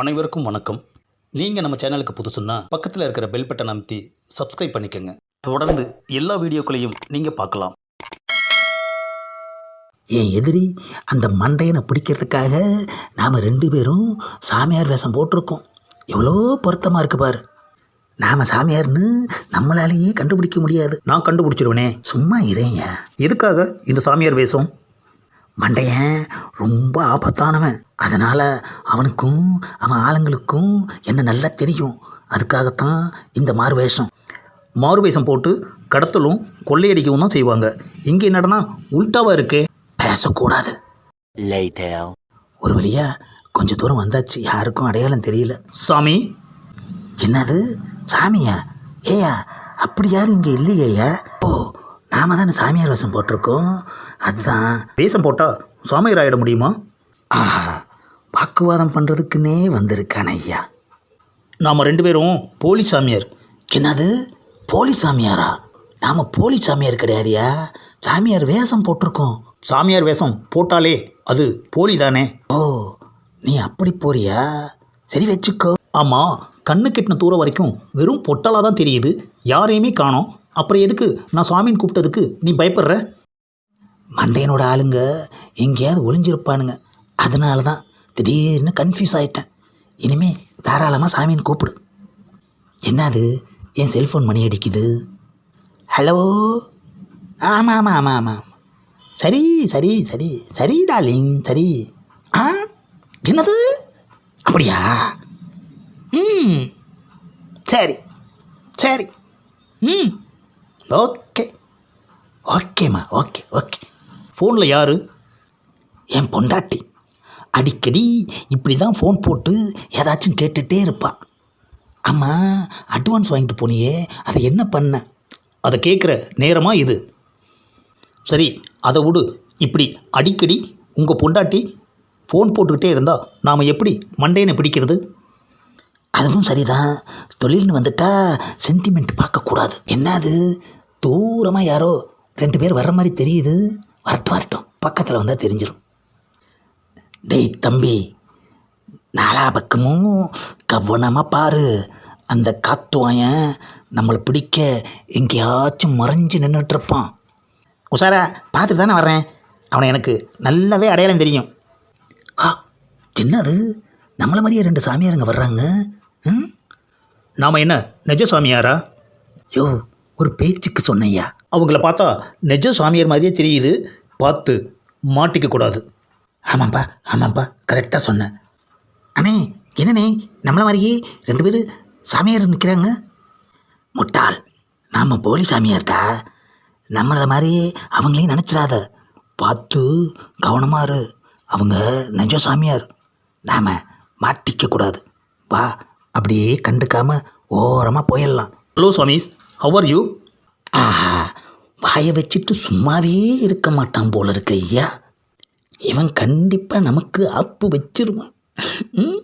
அனைவருக்கும் வணக்கம். நீங்கள் நம்ம சேனலுக்கு புதுசுன்னா பக்கத்தில் இருக்கிற பெல் பட்டனை அமைத்தி சப்ஸ்கிரைப் பண்ணிக்கோங்க. தொடர்ந்து எல்லா வீடியோக்களையும் நீங்கள் பார்க்கலாம். என் எதிரி அந்த மண்டையனை பிடிக்கிறதுக்காக நாம் ரெண்டு பேரும் சாமியார் வேஷம் போட்டிருக்கோம். எவ்வளோ பொருத்தமாக இருக்கு பாரு. நாம் சாமியார்னு நம்மளாலேயே கண்டுபிடிக்க முடியாது. நான் கண்டுபிடிச்சிருவனே. சும்மா இறைங்க எதுக்காக இந்த சாமியார் வேஷம்? மண்டையன் ரொம்ப ஆபத்தானவன். அதனால் அவனுக்கும் அவன் ஆளுங்களுக்கும் என்ன நல்லா தெரியும். அதுக்காகத்தான் இந்த மாறு வேஷம். மாறு வேஷம் போட்டு கடத்தலும் கொள்ளையடிக்கவும் தான் செய்வாங்க. இங்கே என்னடனா உல்ட்டாவாக இருக்கே. பேசக்கூடாது. ஒரு வழியா கொஞ்சம் தூரம் வந்தாச்சு. யாருக்கும் அடையாளம் தெரியல. சாமி? என்னது? சாமியா? ஏயா அப்படி யாரும் இங்கே இல்லையேயா? ஓ நாம தானே சாமியார் வேஷம் போட்டிருக்கோம்? அதுதான். வேஷம் போட்டால் சாமியார் ஆகிட முடியுமா? ஆஹா வாக்குவாதம் பண்ணுறதுக்குன்னே வந்திருக்கான ஐயா. நாம் ரெண்டு பேரும் போலி சாமியார். என்னது? போலி சாமியாரா? நாம் போலி சாமியார் கிடையாதுயா? சாமியார் வேஷம் போட்டிருக்கோம். சாமியார் வேஷம் போட்டாலே அது போலி தானே? ஓ நீ அப்படி போறியா? சரி வச்சுக்கோ. ஆமாம் கண்ணு கெட்டின தூரம் வரைக்கும் வெறும் பொட்டலாக தான் தெரியுது. யாரையுமே காணோம். அப்புறம் எதுக்கு? நான் சாமின்னு கூப்பிட்டதுக்கு நீ பயப்படுற? மண்டையனோட ஆளுங்க எங்கேயாவது ஒளிஞ்சிருப்பானுங்க. அதனால தான் திடீர்னு கன்ஃபியூஸ் ஆயிட்டேன். இனிமே தாராளமாக சாமின்னு கூப்பிடு. என்னது? என் செல்ஃபோன் மணி அடிக்குது. ஹலோ ஆமாம் ஆமாம் ஆமாம் ஆமாம் சரி சரி சரி. சரி டார்லிங் சரி. ஆ? என்னது? அப்படியா? ம். சரி சரி. ம். ஓகே. ஓகேம்மா ஓகே ஓகே. ஃபோனில் யார்? என் பொண்டாட்டி. அடிக்கடி இப்படி தான் ஃபோன் போட்டு ஏதாச்சும் கேட்டுகிட்டே இருப்பாள் அம்மா அட்வான்ஸ் வாங்கிட்டு போனியே. அதை என்ன பண்ண? அதை கேட்குற நேரமாக இது. சரி அதை விடு. இப்படி அடிக்கடி உங்கள் பொண்டாட்டி ஃபோன் போட்டுக்கிட்டே இருந்தால் நாம் எப்படி மண்டையனை பிடிக்கிறது? அதுவும் சரிதான். தொழில்னு வந்துட்டா சென்டிமெண்ட் பார்க்கக்கூடாது. என்னது? தூரமாக யாரோ ரெண்டு பேர் வர்ற மாதிரி தெரியுது. வரட்டும் வரட்டும். பக்கத்தில் வந்தால் தெரிஞ்சிடும் டேய் தம்பி நாலா பக்கமும் கவனமாக பாரு. அந்த காத்துவாயன் நம்மளை பிடிக்க எங்கேயாச்சும் மறைஞ்சு நின்றுட்டுருப்பான் உஷாரா பார்த்துட்டு தானே வர்றேன். அவனை எனக்கு நல்லாவே அடையாளம் தெரியும். ஆ என்னது? நம்மளை மாதிரியே ரெண்டு சாமியாருங்க வர்றாங்க? ம்? நாம் என்ன நிஜ சாமியாரா யோ ஒரு பேச்சுக்கு சொன்னையா அவங்கள பார்த்தா நிஜ சாமியார் மாதிரியே தெரியுது. பார்த்து மாட்டிக்க கூடாது. ஆமாம்ப்பா ஆமாம்ப்பா கரெக்டாக சொன்னேன் அண்ணே என்னண்ணே நம்மளை மாதிரியே ரெண்டு பேர் சாமியார் நிற்கிறாங்க முட்டாள். நாம் போலி சாமியார்டா நம்மளை மாதிரியே அவங்களையும் நினச்சிடாத. பார்த்து கவனமாக இரு. அவங்க நெஜ சாமியார் நாம் மாட்டிக்க கூடாது. வா. அப்படியே கண்டுக்காம ஓரமாக போயிடலாம். Hello swamis how are you ஆஹா வாயை வச்சுட்டு சும்மாவே இருக்க மாட்டான் போல இருக்கு ஐயா. இவன் கண்டிப்பாக நமக்கு ஆப்பு வச்சிருவான். ம்?